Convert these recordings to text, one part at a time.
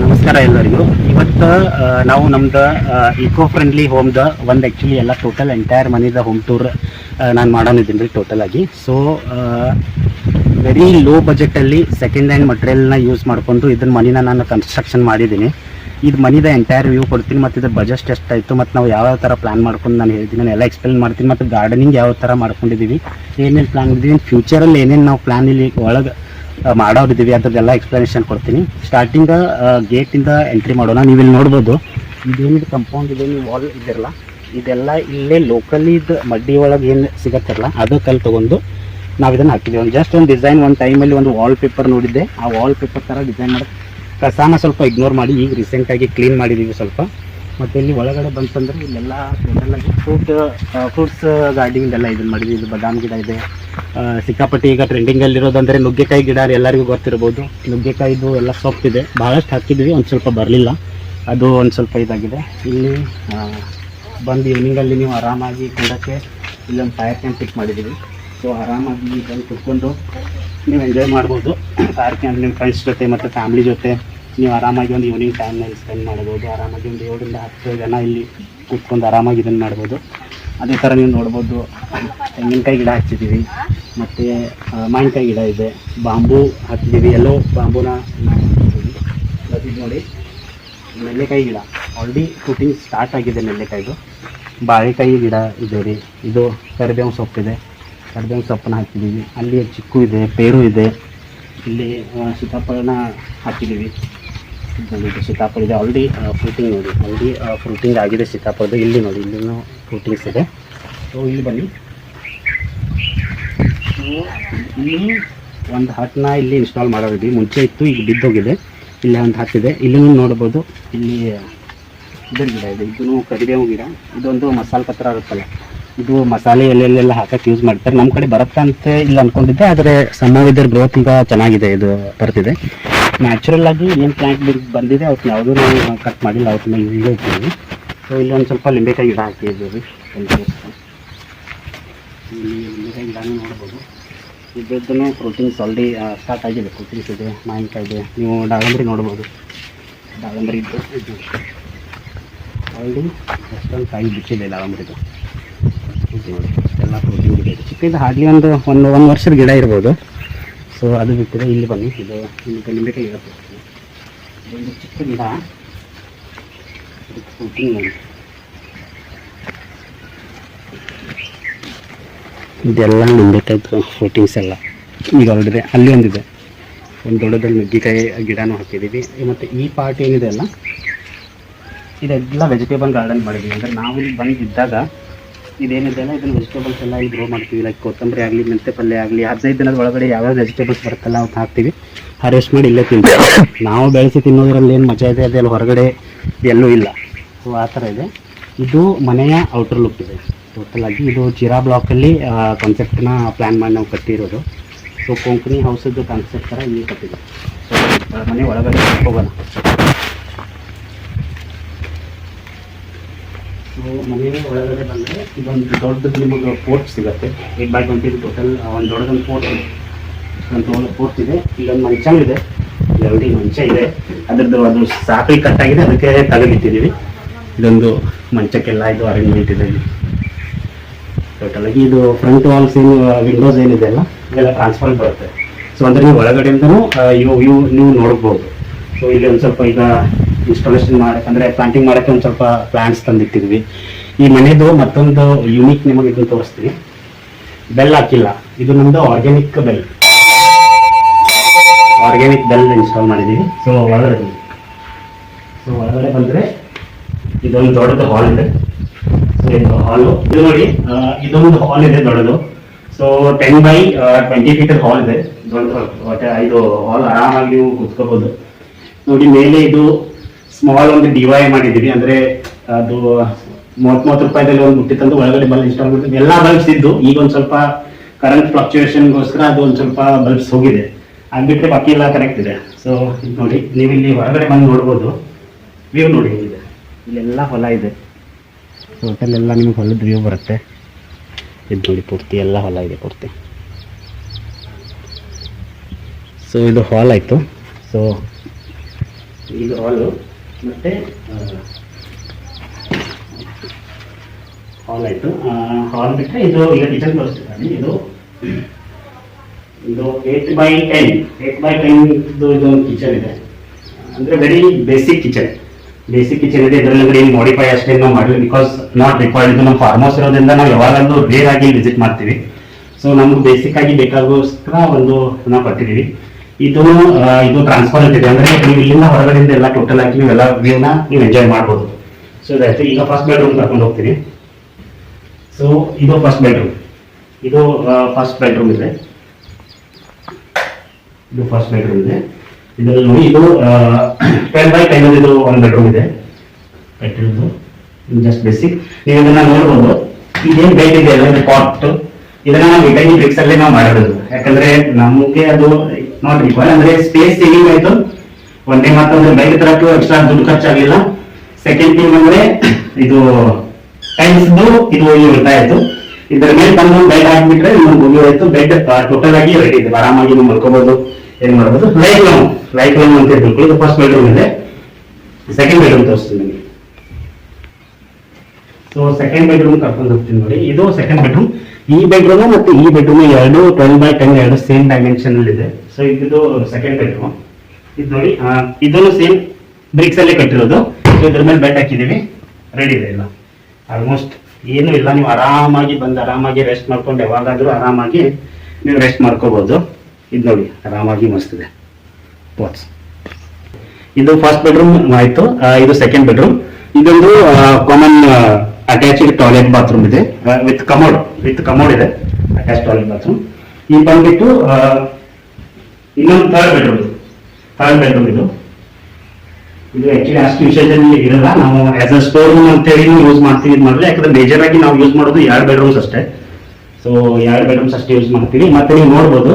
ನಮಸ್ಕಾರ ಎಲ್ಲರಿಗೂ. ಇವತ್ತು ನಾವು ನಮ್ದು ಇಕೋ ಫ್ರೆಂಡ್ಲಿ ಹೋಮ್ದ ಒಂದು ಆ್ಯಕ್ಚುಲಿ ಎಲ್ಲ ಟೋಟಲ್ ಎಂಟೈರ್ ಮನಿದ ಹೋಮ್ ಟೂರ್ ನಾನು ಮಾಡೋನಿದ್ದೀನಿ ರೀ ಟೋಟಲ್ ಆಗಿ. ಸೊ ವೆರಿ ಲೋ ಬಜೆಟಲ್ಲಿ ಸೆಕೆಂಡ್ ಹ್ಯಾಂಡ್ ಮಟೀರಿಯಲ್ನ ಯೂಸ್ ಮಾಡಿಕೊಂಡು ಇದನ್ನ ಮನಿನ ನಾನು ಕನ್ಸ್ಟ್ರಕ್ಷನ್ ಮಾಡಿದ್ದೀನಿ. ಇದು ಮನಿದ ಎಂಟೈರ್ ವ್ಯೂ ಕೊಡ್ತೀನಿ, ಮತ್ತು ಇದ್ರ ಬಜೆಟ್ ಎಷ್ಟಾಯಿತು ಮತ್ತು ನಾವು ಯಾವ ಥರ ಪ್ಲ್ಯಾನ್ ಮಾಡ್ಕೊಂಡು ನಾನು ಹೇಳ್ತೀನಿ ನಾನು ಎಲ್ಲ ಎಕ್ಸ್ಪ್ಲೇನ್ ಮಾಡ್ತೀನಿ, ಮತ್ತು ಗಾರ್ಡನಿಂಗ್ ಯಾವ ಥರ ಮಾಡ್ಕೊಂಡಿದ್ದೀವಿ ಏನೇನು ಪ್ಲ್ಯಾನ್ ಇದ್ದೀವಿ ಫ್ಯೂಚರಲ್ಲಿ ಏನೇನು ನಾವು ಪ್ಲ್ಯಾನ್ ಇಲ್ಲಿ ಒಳಗೆ ಮಾಡೋರಿದ್ದೀವಿ ಅದ್ರದ್ದೆಲ್ಲ ಎಕ್ಸ್ಪ್ಲನೇಷನ್ ಕೊಡ್ತೀನಿ. ಸ್ಟಾರ್ಟಿಂಗ್ ಗೇಟಿಂದ ಎಂಟ್ರಿ ಮಾಡೋಣ. ನೀವು ಇಲ್ಲಿ ನೋಡ್ಬೋದು, ಇದೇನಿದು ಕಂಪೌಂಡ್ ಇದೆ ನೀವು ವಾಲ್ ಇದಿರಲ್ಲ ಇದೆಲ್ಲ ಇಲ್ಲೇ ಲೋಕಲಿ ಇದು ಮಡ್ಡಿ ಒಳಗೆ ಏನು ಸಿಗತ್ತಿರಲ್ಲ ಅದು ಕಲ್ಲು ತೊಗೊಂಡು ನಾವು ಇದನ್ನು ಹಾಕಿದ್ದೀವಿ. ಒಂದು ಜಸ್ಟ್ ಒಂದು ಡಿಸೈನ್ ಒಂದು ಟೈಮಲ್ಲಿ ಒಂದು ವಾಲ್ ಪೇಪರ್ ನೋಡಿದ್ದೆ. ಆ ವಾಲ್ ಪೇಪರ್ ಥರ ಡಿಸೈನ್ ಮಾಡಿ ಕಸಾನ ಸ್ವಲ್ಪ ಇಗ್ನೋರ್ ಮಾಡಿ, ಈಗ ರೀಸೆಂಟಾಗಿ ಕ್ಲೀನ್ ಮಾಡಿದ್ದೀವಿ ಸ್ವಲ್ಪ. ಮತ್ತು ಇಲ್ಲಿ ಒಳಗಡೆ ಬಂತಂದ್ರೆ ಇಲ್ಲೆಲ್ಲ ಟೋಟಲಾಗಿ ಫ್ರೂಟ್ ಫ್ರೂಟ್ಸ್ ಗಾರ್ಡಿಂಗ್ದೆಲ್ಲ ಇದನ್ನು ಮಾಡಿದ್ವಿ. ಇದು ಬಾದಾಮ್ ಗಿಡ ಇದೆ. ಸಿಕ್ಕಾಪಟ್ಟಿ ಈಗ ಟ್ರೆಂಡಿಂಗಲ್ಲಿರೋದಂದರೆ ನುಗ್ಗೆಕಾಯಿ ಗಿಡ ಎಲ್ಲರಿಗೂ ಗೊತ್ತಿರ್ಬೋದು. ನುಗ್ಗೆಕಾಯಿದು ಎಲ್ಲ ಸೊಪ್ಪಿದೆ ಬಹಳಷ್ಟು ಹಾಕಿದ್ವಿ, ಒಂದು ಸ್ವಲ್ಪ ಬರಲಿಲ್ಲ. ಅದು ಒಂದು ಸ್ವಲ್ಪ ಇದಾಗಿದೆ. ಇಲ್ಲಿ ಬಂದು ಬಂದು ಈವ್ನಿಂಗಲ್ಲಿ ನೀವು ಆರಾಮಾಗಿ ಕೂಡೋಕ್ಕೆ ಇಲ್ಲೊಂದು ಫೈರ್ ಕ್ಯಾಂಪ್ ಫಿಟ್ ಮಾಡಿದ್ದೀವಿ. ಸೊ ಆರಾಮಾಗಿ ಬಂದು ಕುತ್ಕೊಂಡು ನೀವು ಎಂಜಾಯ್ ಮಾಡ್ಬೋದು. ಫೈರ್ ಕ್ಯಾಂಪ್ ನಿಮ್ಮ ಫ್ರೆಂಡ್ಸ್ ಜೊತೆ ಮತ್ತು ಫ್ಯಾಮ್ಲಿ ಜೊತೆ. ನೀವು ಆರಾಮಾಗಿ ಒಂದು ಈವ್ನಿಂಗ್ ಟೈಮ್ನಲ್ಲಿ ಸ್ಪೆಂಡ್ ಮಾಡ್ಬೋದು ಆರಾಮಾಗಿ ಒಂದು ಏಳರಿಂದ ಹತ್ತು ಜನ ಇಲ್ಲಿ ಕೂತ್ಕೊಂಡು ಆರಾಮಾಗಿ ಇದನ್ನು ಮಾಡ್ಬೋದು ಅದೇ ಥರ ನೀವು ನೋಡ್ಬೋದು, ತೆಂಗಿನಕಾಯಿ ಗಿಡ ಹಚ್ಚಿದ್ದೀವಿ, ಮತ್ತು ಮಾವಿನಕಾಯಿ ಗಿಡ ಇದೆ, ಬಾಂಬು ಹಾಕಿದ್ದೀವಿ ಎಲ್ಲೋ ಬಾಂಬೂನ ನೋಡಿ, ನೆಲ್ಲೆಕಾಯಿ ಗಿಡ. ಆಲ್ರೆಡಿ ಶೂಟಿಂಗ್ ಸ್ಟಾರ್ಟ್ ಆಗಿದೆ ನೆಲ್ಲೆಕಾಯಿದು. ಬಾಳೆಕಾಯಿ ಗಿಡ ಇದೆ ರೀ. ಇದು ಕರಿಬೇವು ಸೊಪ್ಪಿದೆ ಕರಿಬೇವು ಸೊಪ್ಪನ್ನ ಹಾಕಿದ್ದೀವಿ ಅಲ್ಲಿ ಚಿಕ್ಕು ಇದೆ, ಪೇರು ಇದೆ. ಇಲ್ಲಿ ಸೀತಾಫಲನ ಹಾಕಿದ್ದೀವಿ ನೋಡಿ ಸೀತಾಫಲ ಇದೆ ಆಲ್ರೆಡಿ ಫ್ರೂಟಿಂಗ್ ನೋಡಿ. ಆಲ್ರೆಡಿ ಫ್ರೂಟಿಂಗ್ ಆಗಿದೆ ಸೀತಾಫಲದ. ಇಲ್ಲಿ ನೋಡಿ, ಇಲ್ಲಿನೂ ಫ್ರೂಟಿಂಗ್ಸ್ ಇದೆ. ಸೊ ಇಲ್ಲಿ ಬನ್ನಿ. ಇಲ್ಲಿ ಒಂದು ಹಟ್ಟನ್ನ ಇಲ್ಲಿ ಇನ್ಸ್ಟಾಲ್ ಮಾಡೋದಿದ್ವಿ ಮುಂಚೆ ಇತ್ತು, ಈಗ ಬಿದ್ದೋಗಿದೆ. ಇಲ್ಲಿ ಒಂದು ಹತ್ತಿದೆ ಇಲ್ಲಿನೂ ನೋಡ್ಬೋದು. ಇಲ್ಲಿ ಇದ್ರ ಗಿಡ ಇದೆ. ಇದೂ ಕರಿಬೇವು ಗಿಡ. ಇದೊಂದು ಮಸಾಲೆ ಪತ್ರ ಇರುತ್ತಲ್ಲ. ಇದು ಮಸಾಲೆ ಎಲ್ಲೆಲ್ಲೆಲ್ಲ ಹಾಕಕ್ಕೆ ಯೂಸ್ ಮಾಡ್ತಾರೆ. ನಮ್ಮ ಕಡೆ ಬರುತ್ತೆ ಅಂತ ಇಲ್ಲಿ ಅಂದ್ಕೊಂಡಿದ್ದೆ ಆದರೆ ಸಮ ಇದ್ರ ಗ್ರೋತ್ ಚೆನ್ನಾಗಿದೆ. ಇದು ಬರ್ತಿದೆ. ನ್ಯಾಚುರಲ್ ಆಗಿ ಏನು ಪ್ಲಾಂಟ್ ಬಂದಿದೆ ಅವ್ರು ಯಾವುದೂ ನಾವು ಕಟ್ ಮಾಡಿಲ್ಲ ಅವತ್ತನ್ನ ಇಲ್ಲೇ ಇದ್ದೀವಿ ಸೊ ಇಲ್ಲಿ ಒಂದು ಸ್ವಲ್ಪ ಲಿಂಬೆಕಾಯಿ ಗಿಡ ಹಾಕಿದ್ದೀವಿ ಇಲ್ಲಿ ಲಿಂಬೆಕಾಯಿ ಗಿಡನೂ ನೋಡ್ಬೋದು. ಇದ್ದದ್ದೂ ಪ್ರೋಟೀನ್ಸ್ ಆಲ್ರೆಡಿ ಸ್ಟಾರ್ಟ್ ಆಗಿದೆ. ಪ್ರೋಟೀನ್ಸ್ ಇದೆ, ಮಾವಿನಕಾಯಿ ಇದೆ. ನೀವು ದಾಳಂಬ್ರಿ ನೋಡ್ಬೋದು. ದಾಳಂಬ್ರಿ ಇದ್ದು, ಇದು. ಆಲ್ರೆಡಿ ಎಷ್ಟೊಂದು ಕಾಯಿ ಬಿಟ್ಟಿದೆ ದಾಳಂಬ್ರಿದು ನೋಡಿ, ಎಲ್ಲ ಪ್ರೋಟೀನ್ ಗಿಡ ಇದೆ. ಚಿಕ್ಕದು ಹಾರ್ಡ್ಲಿ ಒಂದು ಒಂದು ಒಂದು ವರ್ಷದ ಗಿಡ ಇರ್ಬೋದು. ಸೊ ಅದು ಬಿಟ್ಟರೆ ಇಲ್ಲಿ ಬನ್ನಿ. ಇದು ನಿಮಗೆ ನಿಂಬೆಕಾಯಿ ಇರುತ್ತೆ. ಇದೊಂದು ಚಿಕ್ಕ ಗಿಡ. ಇದೆಲ್ಲ ನಿಂಬೆಕಾಯ್ದು ಫ್ರೂಟಿಂಗ್ಸ್ ಎಲ್ಲ. ಈಗ ಹೊರಡಿದೆ. ಅಲ್ಲಿ ಒಂದಿದೆ. ಒಂದು ದೊಡ್ಡದಲ್ಲಿ ನುಗ್ಗಿಕಾಯಿ ಗಿಡನೂ ಹಾಕಿದ್ದೀವಿ. ಮತ್ತು ಈ ಪಾರ್ಟ್ ಏನಿದೆ ಅಲ್ಲ? ಇದೆಲ್ಲ ವೆಜಿಟೇಬಲ್ ಗಾರ್ಡನ್ ಮಾಡಿದ್ದೀವಿ. ಅಂದರೆ ನಾವು ಇಲ್ಲಿ ಬಂದಿದ್ದಾಗ ಇದೇನಿದೆ ಅಲ್ಲ? ಇದನ್ನು ವೆಜಿಟೇಬಲ್ಸ್ ಎಲ್ಲ ಇಲ್ಲಿ ಗ್ರೋ ಮಾಡ್ತೀವಿ. ಲೈಕ್ ಕೊತ್ತಂಬರಿ ಆಗಲಿ ಮೆಂತೆ ಪಲ್ಯ ಆಗಲಿ, ಹದಿನೈದು ದಿನದ ಒಳಗಡೆ ಯಾವ್ಯಾವ ವೆಜಿಟೇಬಲ್ಸ್ ಬರುತ್ತಲ್ಲ ಅವ್ನು ಹಾಕ್ತೀವಿ. ಹಾರ್ವೆಸ್ಟ್ ಮಾಡಿ ಇಲ್ಲೇ ತಿಂತೀವಿ. ನಾವು ಬೆಳೆಸಿ ತಿನ್ನೋದ್ರಲ್ಲಿ ಏನು ಮಜಾ ಇದೆ? ಅದೆಲ್ಲ ಹೊರಗಡೆ ಎಲ್ಲೂ ಇಲ್ಲ. ಸೊ ಆ ಥರ ಇದೆ. ಇದು ಮನೆಯ ಔಟರ್ ಲುಕ್ ಇದೆ. ಟೋಟಲ್ ಆಗಿ ಇದು ಚಿರಾ ಬ್ಲಾಕಲ್ಲಿ ಕಾನ್ಸೆಪ್ಟ್ನ ಪ್ಲ್ಯಾನ್ ಮಾಡಿ ನಾವು ಕಟ್ಟಿರೋದು. ಸೊ ಕೊಂಕಣಿ ಹೌಸದ್ದು ಕಾನ್ಸೆಪ್ಟ್ ಥರ ಇಲ್ಲಿ ಕಟ್ಟಿದೆ ಸೊ ಮನೆ ಒಳಗಡೆ ಹೋಗೋಣ. ಮನೆ ಒಳಗಡೆ ಬಂದರೆ ಇದೊಂದು ದೊಡ್ಡದು ನಿಮಗೆ ಫೋರ್ಟ್ ಸಿಗುತ್ತೆ. ಏಟ್ ಬೈ ಟ್ವೆಂಟಿ ಟೋಟಲ್ ಒಂದು ದೊಡ್ಡದೊಂದು ಫೋರ್ಟ್ ಇದೆ. ಒಂದು ಫೋರ್ಟ್ ಇದೆ. ಇಲ್ಲೊಂದು ಮಂಚ ಇದೆ. ಎರಡು ಮಂಚ ಇದೆ. ಅದರದ್ದು ಅದು ಸಾಕಿ ಕಟ್ಟಾಗಿದೆ ಅದಕ್ಕೆ ತಗಲಿಟ್ಟಿದ್ದೀವಿ ಇದೊಂದು ಮಂಚಕ್ಕೆಲ್ಲ ಇದು ಅರೇಂಜ್ಮೆಂಟ್ ಇದೆ ಟೋಟಲ್ ಆಗಿ ಇದು ಫ್ರಂಟ್ ವಾಲ್ಸ್ ಏನು ವಿಂಡೋಸ್ ಏನಿದೆ ಅಲ್ಲ, ಇದೆಲ್ಲ ಟ್ರಾನ್ಸ್ಫರ್ ಬರುತ್ತೆ. ಸೊ ಅಂದರೆ ನೀವು ಒಳಗಡೆಯಿಂದನೂ ಇವು ವ್ಯೂ ನೀವು ನೋಡ್ಬೋದು. ಸೊ ಇಲ್ಲಿ ಒಂದು ಸ್ವಲ್ಪ ಈಗ ಇನ್ಸ್ಟಾಲೇಷನ್ ಮಾಡಕ್ಕೆ ಅಂದರೆ ಪ್ಲಾಂಟಿಂಗ್ ಮಾಡಕ್ಕೆ ಒಂದು ಸ್ವಲ್ಪ ಪ್ಲಾಂಟ್ಸ್ ತಂದಿಟ್ಟಿದ್ವಿ. ಈ ಮನೆದು ಮತ್ತೊಂದು ಯೂನಿಕ್ ನಿಮಗೆ ಇದನ್ನು ತೋರಿಸ್ತೀನಿ. ಬೆಲ್ ಹಾಕಿಲ್ಲ. ಇದು ನಮ್ಮದು organic bell organic bell install ಮಾಡಿದ್ದೀವಿ ಸೊ ಒಳಗಡೆ ಬನ್ನಿ. ಸೊ ಒಳಗಡೆ ಬಂದರೆ ಇದೊಂದು ದೊಡ್ಡದು ಹಾಲ್ ಇದೆ. ಸೊ ಇದು ಹಾಲು ಇದು ನೋಡಿ ಇದೊಂದು ಹಾಲ್ ಇದೆ ದೊಡ್ಡದು. ಸೊ ಟೆನ್ ಬೈ ಟ್ವೆಂಟಿ ಫೀಟರ್ ಹಾಲ್ ಇದೆ. ದೊಡ್ಡ ಇದು ಹಾಲ್ ಆರಾಮಾಗಿ ನೀವು ಕೂತ್ಕೋಬಹುದು ನೋಡಿ, ಮೇಲೆ ಇದು ಸ್ಮಾಲ್ ಒಂದು ಡಿವೈ ಮಾಡಿದ್ದೀವಿ. ಅಂದ್ರೆ ಅದು ಮೂವತ್ ಮೂವತ್ತು ರೂಪಾಯಿದಲ್ಲಿ ಒಂದು ಬುಟ್ಟಿ ತಂದು ಒಳಗಡೆ ಬಲ್ಬ್ ಇನ್ಸ್ಟಾಲ್ ಮಾಡಿದ್ವಿ ಎಲ್ಲಾ ಬಲ್ಬ್ಸ್ ಇದ್ದು. ಈಗ ಒಂದು ಸ್ವಲ್ಪ ಕರೆಂಟ್ ಫ್ಲಕ್ಚುಯೇಷನ್ಗೋಸ್ಕರ ಅದು ಒಂದು ಸ್ವಲ್ಪ ಬಲ್ಬ್ಸ್ ಹೋಗಿದೆ. ಅದ್ಬಿಟ್ರೆ ಬಾಕಿ ಎಲ್ಲ ಕರೆಕ್ಟ್ ಇದೆ. ಸೊ ನೋಡಿ, ನೀವು ಇಲ್ಲಿ ಹೊರಗಡೆ ಬಂದು ನೋಡ್ಬೋದು. ವ್ಯೂ ನೋಡಿ ಇದೆ ಇಲ್ಲೆಲ್ಲ ಹೊಲ ಇದೆ. ಟೋಟಲ್ ಎಲ್ಲ ನಿಮಗೆ ಹೊಲದ ವ್ಯೂ ಬರುತ್ತೆ. ಇದು ನೋಡಿ, ಪೂರ್ತಿ ಎಲ್ಲ ಹೊಲ ಇದೆ ಪೂರ್ತಿ. ಸೊ ಇದು ಹಾಲ್ ಆಯಿತು. ಸೊ ಇದು ಹಾಲು ಮತ್ತು ಹಾಲ್ ಆಯಿತು. ಹಾಲ್ ಬಿಟ್ಟರೆ ಇದು ಈಗ ಕಿಚನ್ ತೋರಿಸ್ತಿದ್ದಾನೆ. ಇದು ಇದು eight by ten eight by ten ಇದು ಇದೊಂದು ಕಿಚನ್ ಇದೆ. ಅಂದರೆ very basic kitchen basic kitchen ಇದೆ. ಇದರಲ್ಲಿ ಏನು ಮಾಡಿಫೈ ಅಷ್ಟೇ ನಾವು ಮಾಡಲಿ ಬಿಕಾಸ್ ನಾಟ್ ರಿಕ್ವೈರ್ಡ್ ಇದು ನಮ್ಮ ಫಾರ್ಮ್ ಹೌಸ್ ಇರೋದ್ರಿಂದ ನಾವು ಯಾವಾಗಲೂ ರೇರ್ ಆಗಿ ವಿಸಿಟ್ ಮಾಡ್ತೀವಿ. ಸೊ ನಮ್ಗೆ ಬೇಸಿಕ್ ಆಗಿ ಬೇಕಾಗೋಸ್ಕರ ಒಂದು ನಾವು ಕೊಟ್ಟಿದ್ದೀವಿ. ಇದು ಇದು ಟ್ರಾನ್ಸ್ಪರೆಂಟ್ ಇದೆ ಅಂದ್ರೆ ನೀವು ಇಲ್ಲಿಂದ ಹೊರಗಡೆಯಿಂದ ಎಲ್ಲ ಟೋಟಲ್ ಆಗಿ ನೀವು ನೀವೆಲ್ಲ ವ್ಯೂನ ನೀವು ಎಂಜಾಯ್ ಮಾಡ್ಬೋದು. ಸೊ ಇದಾಯ್ತು ಈಗ ಫಸ್ಟ್ ಬೆಡ್ರೂಮ್ ಕರ್ಕೊಂಡು ಹೋಗ್ತೀನಿ. ಸೊ ಇದು ಫಸ್ಟ್ ಬೆಡ್ರೂಮ್ ಇದು ಫಸ್ಟ್ ಬೆಡ್ರೂಮ್ ಇದೆ. ಇದು ಫಸ್ಟ್ ಬೆಡ್ರೂಮ್ ಇದೆ. ಇದರಲ್ಲಿ ನೋಡಿ, ಇದು ಟೆನ್ ಬೈ ಟೆನ್ ಇದು ಒಂದು ಬೆಡ್ರೂಮ್ ಇದೆ. ಕಟ್ಟಿರೋದು ಜಸ್ಟ್ ಬೇಸಿಕ್ ನೀವು ಇದನ್ನ ನೋಡ್ಬೋದು. ಇದೇನು ಅಲ್ಲ ಪಾಟ್ ಇದನ್ನ ನಾವು ಇಟೈನಿ ಬ್ರಿಕ್ಸ್ ಅಲ್ಲಿ ನಾವು ಮಾಡಿರೋದು. ಯಾಕಂದ್ರೆ ನಮಗೆ ಅದು ರಿಕ್ವೈರ್ ಅಂದ್ರೆ ಸ್ಪೇಸ್ ಸೇವಿಂಗ್ ಆಯ್ತು. ಒಂದೇ ಮಾತಂದ್ರೆ ಬೈಕ್ ತರಕ್ಕೆ ಎಕ್ಸ್ಟ್ರಾ ದುಡ್ಡು ಖರ್ಚಾಗಲಿಲ್ಲ ಸೆಕೆಂಡ್ ಥಿಂಗ್ ಅಂದ್ರೆ ಇದು ಟೈಮ್ಸ್ ಇದು ಇಲ್ಲಿ ಉಳಿತಾಯ ಆಯ್ತು. ಇದರ ಮೇಲೆ ಬಂದು ಬೆಡ್ ಹಾಕ್ಬಿಟ್ರೆ ನಿಮ್ಗೆ ಹೋಯ್ತು ಬೆಡ್ ಟೋಟಲ್ ಆಗಿ ರೆಡಿ ಇದೆ. ಆರಾಮಾಗಿ ನೀವು ಮಲ್ಕೋಬಹುದು ಏನ್ ಮಾಡ್ಬೋದು? ಲೈಫ್ ಲೋನ್ ಲೈಟ್ ಲೋನ್ ಅಂತ ಹೇಳ್ಬಿಟ್ಟು ಇದು ಫಸ್ಟ್ ಬೆಡ್ರೂಮ್ ಇದೆ ಸೆಕೆಂಡ್ ಬೆಡ್ರೂಮ್ ತೋರಿಸ್ತೀನಿ ನಿಮಗೆ. ಸೊ ಸೆಕೆಂಡ್ ಬೆಡ್ರೂಮ್ ಕರ್ಕೊಂಡು ಹೋಗ್ತೀನಿ ನೋಡಿ. ಇದು ಸೆಕೆಂಡ್ ಬೆಡ್ರೂಮ್ ಈ ಬೆಡ್ರೂಮ್ ಮತ್ತು ಈ ಬೆಡ್ರೂಮ್ ಎರಡು ಟ್ವೆಲ್ ಬೈ ಟೆನ್ ಎರಡು ಸೇಮ್ ಡೈಮೆನ್ಷನ್ ಅಲ್ಲಿ ಇದೆ. ಸೊ ಇದು ಸೆಕೆಂಡ್ ಬೆಡ್ರೂಮ್ ಇದು ನೋಡಿ ಇದನ್ನು ಸೇಮ್ ಬ್ರಿಕ್ಸ್ ಅಲ್ಲೇ ಕಟ್ಟಿರೋದು. ಇದ್ರ ಮೇಲೆ ಬೆಡ್ ಹಾಕಿದೀವಿ ರೆಡಿ ಇದೆ ಇಲ್ಲ ಆಲ್ಮೋಸ್ಟ್ ಏನು ಇಲ್ಲ. ನೀವು ಆರಾಮಾಗಿ ಬಂದು, ಆರಾಮಾಗಿ ರೆಸ್ಟ್ ಮಾಡ್ಕೊಂಡು, ಯಾವಾಗಾದ್ರೂ ಆರಾಮಾಗಿ ನೀವು ರೆಸ್ಟ್ ಮಾಡ್ಕೋಬಹುದು ಇದು ನೋಡಿ, ಆರಾಮಾಗಿ ಮಸ್ತಿದೆ ಇದೆ. ವಾಟ್ಸ್ ಇದು ಫಸ್ಟ್ ಬೆಡ್ರೂಮ್ ಆಯ್ತು. ಇದು ಸೆಕೆಂಡ್ ಬೆಡ್ರೂಮ್ ಇದೊಂದು ಕಾಮನ್ ಅಟ್ಯಾಚ್ಡ್ ಟಾಯ್ಲೆಟ್ ಬಾತ್ರೂಮ್ ಇದೆ. ವಿತ್ ಕಮೋಡ್ ವಿತ್ ಕಮೋಡ್ ಇದೆ. ಅಟ್ಯಾಚ್ ಟಾಯ್ಲೆಟ್ ಬಾತ್ರೂಮ್ ಈ ಬಂದ್ಬಿಟ್ಟು ಆ, ಇನ್ನೊಂದು ಥರ್ಡ್ ಬೆಡ್ರೂಮ್ ಥರ್ಡ್ ಬೆಡ್ರೂಮ್ ಇದು. ಇದು ಆಕ್ಚುಲಿ ಅಷ್ಟು ವಿಷಯದಲ್ಲಿ ಇರಲ್ಲ. ನಾವು ಆಸ್ ಅ ಸ್ಟೋರ್ ರೂಮ್ ಅಂತೇಳಿ ಯೂಸ್ ಮಾಡ್ತೀವಿ ಇದು ಮಾಡಿದ್ರೆ ಯಾಕಂದ್ರೆ ಮೇಜರ್ ಆಗಿ ನಾವು ಯೂಸ್ ಮಾಡೋದು ಎರಡು ಬೆಡ್ರೂಮ್ಸ್ ಅಷ್ಟೇ. ಸೊ ಎರಡು ಬೆಡ್ರೂಮ್ಸ್ ಅಷ್ಟೇ ಯೂಸ್ ಮಾಡ್ತೀವಿ. ಮತ್ತೆ ನೀವು ನೋಡ್ಬೋದು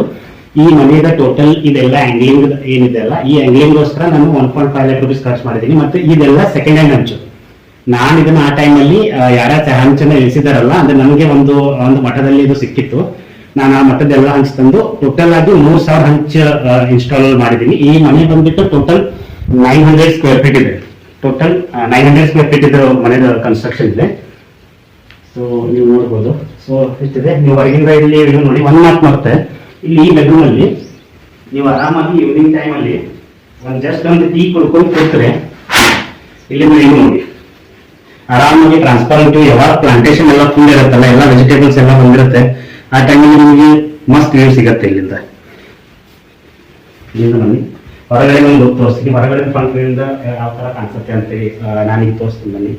ಈ ಮನೆಯ ಟೋಟಲ್ ಇದೆಲ್ಲ ಆಂಗ್ಲಿಂಗ್ ಏನಿದೆ ಅಲ್ಲ ಈ ಆಂಗ್ಲಿಂಗ್ಗೋಸ್ಕರ ನಾನು one point five lakh rupees ಖರ್ಚು ಮಾಡಿದ್ದೀನಿ. ಮತ್ತೆ ಇದೆಲ್ಲ ಸೆಕೆಂಡ್ ಹ್ಯಾಂಡ್ ಹಂಚು ನಾನು ಇದನ್ನ ಆ ಟೈಮಲ್ಲಿ ಯಾರ ಹಂಚನ್ನ ಇಳಿಸಿದಾರಲ್ಲ ಅಂದ್ರೆ ನನಗೆ ಒಂದು ಒಂದು ಮಠದಲ್ಲಿ ಇದು ಸಿಕ್ಕಿತ್ತು. ನಾನು ಆ ಮಠದೆಲ್ಲ ಹಂಚ್ ತಂದು ಟೋಟಲ್ ಆಗಿ ಮೂರ್ ಸಾವಿರ ಹಂಚ್ ಇನ್ಸ್ಟಾಲ್ ಮಾಡಿದ್ದೀನಿ ಈ ಮನೆ ಬಂದ್ಬಿಟ್ಟು total nine hundred square feet ಇದೆ. Total nine hundred square feet ಇದೆ ಮನೆದ ಕನ್ಸ್ಟ್ರಕ್ಷನ್ ಇದೆ. ಸೊ ನೀವು ನೋಡ್ಬೋದು. ಸೊ ಇಷ್ಟಿದೆ. ನೀವು ಹೊರಗಿಂದ ಇಲ್ಲಿ ನೋಡಿ. ಒನ್ ಮಾರ್ಕ್ ಮತ್ತೆ ಇಲ್ಲಿ ಈ ಬೆಡ್ರೂಮ್ ಅಲ್ಲಿ ನೀವು ಆರಾಮಾಗಿ ಈವ್ನಿಂಗ್ ಟೈಮ್ ಅಲ್ಲಿ ಒಂದು ಜಸ್ಟ್ ಒಂದು ಟೀ ಕುಡ್ಕೊಂಡು ಕೂತ್ರೆ ಇಲ್ಲಿ ನೋಡಿ. ಆರಾಮಾಗಿ ಟ್ರಾನ್ಸ್ಪರೆಂಟ್ ಯಾವಾಗ ಪ್ಲಾಂಟೇಶನ್ ಎಲ್ಲ ಫುಲ್ ಇರುತ್ತಲ್ಲ, ಎಲ್ಲ ವೆಜಿಟೇಬಲ್ಸ್ ಎಲ್ಲ ಬಂದಿರುತ್ತೆ, ಆ ಟೈಮಲ್ಲಿ ನಿಮಗೆ ಮಸ್ತ್ ವ್ಯೂ ಸಿಗುತ್ತೆ ಇಲ್ಲಿಂದ. ಹೊರಗಡೆ ಒಂದು ತೋರಿಸ್ತೀನಿ. ಹೊರಗಡೆ ಫ್ರಂಟ್ ವ್ಯೂಯಿಂದ ಯಾವ ಥರ ಕಾಣಿಸುತ್ತೆ ಅಂತೇಳಿ ನಾನೀಗ ತೋರಿಸ್ತೀನಿ ಬನ್ನಿ.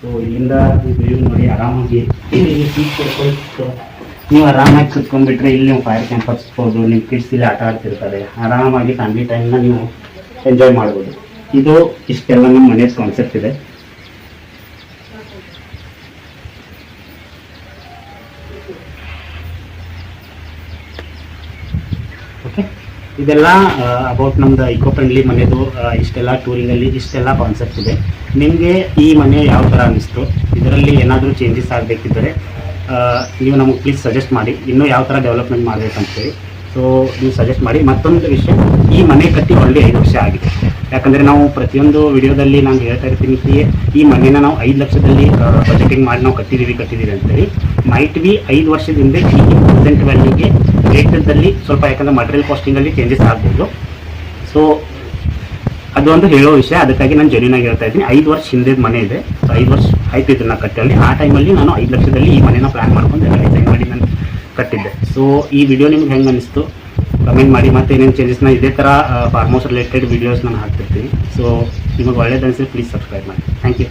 ಸೊ ಇಲ್ಲಿಂದ ವ್ಯೂ ನೋಡಿ, ಆರಾಮಾಗಿ. ನೀವು ಆರಾಮಾಗಿ ಕುತ್ಕೊಂಡ್ಬಿಟ್ರೆ ಇಲ್ಲಿ ನೀವು ಫೈರ್ ಕ್ಯಾಂಪ್ ಹಚ್ಬೋದು ನಿಮ್ಮ ಕಿಡ್ಸ್ ಇಲ್ಲಿ ಆಟ ಆಡ್ತಿರ್ತಾರೆ. ಆರಾಮಾಗಿ ಫ್ಯಾಮಿಲಿ ಟೈಮ್ನ ನೀವು ಎಂಜಾಯ್ ಮಾಡ್ಬೋದು. ಇದು ಇಷ್ಟೆಲ್ಲ ನಮ್ಮ ಮನೆ ಕಾನ್ಸೆಪ್ಟ್ ಇದೆ. ಓಕೆ ಇದೆಲ್ಲ ಅಬೌಟ್ ನಮ್ದು ಇಕೋ ಫ್ರೆಂಡ್ಲಿ ಮನೆದು ಇಷ್ಟೆಲ್ಲ ಟೂರಿಂಗಲ್ಲಿ ಇಷ್ಟೆಲ್ಲ ಕಾನ್ಸೆಪ್ಟ್ ಇದೆ. ನಿಮಗೆ ಈ ಮನೆ ಯಾವ ಥರ ಅನ್ನಿಸ್ತು ಇದರಲ್ಲಿ ಏನಾದರೂ ಚೇಂಜಸ್ ಆಗಬೇಕಿದ್ದರೆ ನೀವು ನಮಗೆ ಪ್ಲೀಸ್ ಸಜೆಸ್ಟ್ ಮಾಡಿ. ಇನ್ನೂ ಯಾವ ಥರ ಡೆವಲಪ್ಮೆಂಟ್ ಮಾಡಬೇಕಂತೇಳಿ. ಸೊ ನೀವು ಸಜೆಸ್ಟ್ ಮಾಡಿ. ಮತ್ತೊಂದು ವಿಷಯ, ಈ ಮನೆ ಕಟ್ಟಿ ಒಳ್ಳೆ ಐದು ವರ್ಷ ಆಗಿದೆ. ಯಾಕಂದರೆ ನಾವು ಪ್ರತಿಯೊಂದು ವಿಡಿಯೋದಲ್ಲಿ ನಾನು ಹೇಳ್ತಾ ಇರ್ತೀನಿ ಈ ಮನೆನ ನಾವು ಐದು ಲಕ್ಷದಲ್ಲಿ ಬಜೆಟಿಂಗ್ ಮಾಡಿ ನಾವು ಕಟ್ಟಿದ್ದೀವಿ ಕಟ್ಟಿದ್ದೀವಿ ಅಂತೇಳಿ. ಮೈಟ್ ಬಿ ಐದು ವರ್ಷದ ಹಿಂದೆ ಈ ಪ್ರೆಸೆಂಟ್ ವ್ಯಾಲ್ಯೂಗೆ ರೇಟದಲ್ಲಿ ಸ್ವಲ್ಪ ಯಾಕಂದರೆ ಮಟೀರಿಯಲ್ ಕಾಸ್ಟಿಂಗಲ್ಲಿ ಚೇಂಜಸ್ ಆಗ್ಬೋದು. ಸೊ ಅದೊಂದು ಹೇಳೋ ವಿಷಯ, ಅದಕ್ಕಾಗಿ ನಾನು ಜೆನ್ಯೂನ್ ಆಗಿ ಹೇಳ್ತಾ ಇದ್ದೀನಿ. ಐದು ವರ್ಷ ಹಿಂದೆ ಮನೆ ಇದೆ. ಸೊ ಐದು ವರ್ಷ ಆಯ್ತು ಇದನ್ನ ಕಟ್ಟಲ್ಲಿ ಆ ಟೈಮಲ್ಲಿ ನಾನು ಐದು ಲಕ್ಷದಲ್ಲಿ ಈ ಮನೆನ ಪ್ಲಾನ್ ಮಾಡ್ಕೊಂಡು ಡಿಸೈನ್ ಮಾಡಿ ನಾನು ಕಟ್ಟಿದ್ದೆ. ಸೊ ಈ ವಿಡಿಯೋ ನಿಮ್ಗೆ ಹೆಂಗೆ ಅನಿಸ್ತು? ಕಮೆಂಟ್ ಮಾಡಿ ಮತ್ತೆ ಏನೇನು ಚೇಂಜಸ್ನ ಇದೇ ಥರ ಫಾರ್ಮ್ ರಿಲೇಟೆಡ್ ವೀಡಿಯೋಸ್ ನಾನು ಹಾಕ್ತಿರ್ತೀನಿ. ಸೊ ನಿಮಗೆ ಒಳ್ಳೇದು ಅನಿಸಿದ್ರೆ ಪ್ಲೀಸ್ ಸಬ್ಸ್ಕ್ರೈಬ್ ಮಾಡಿ. Thank you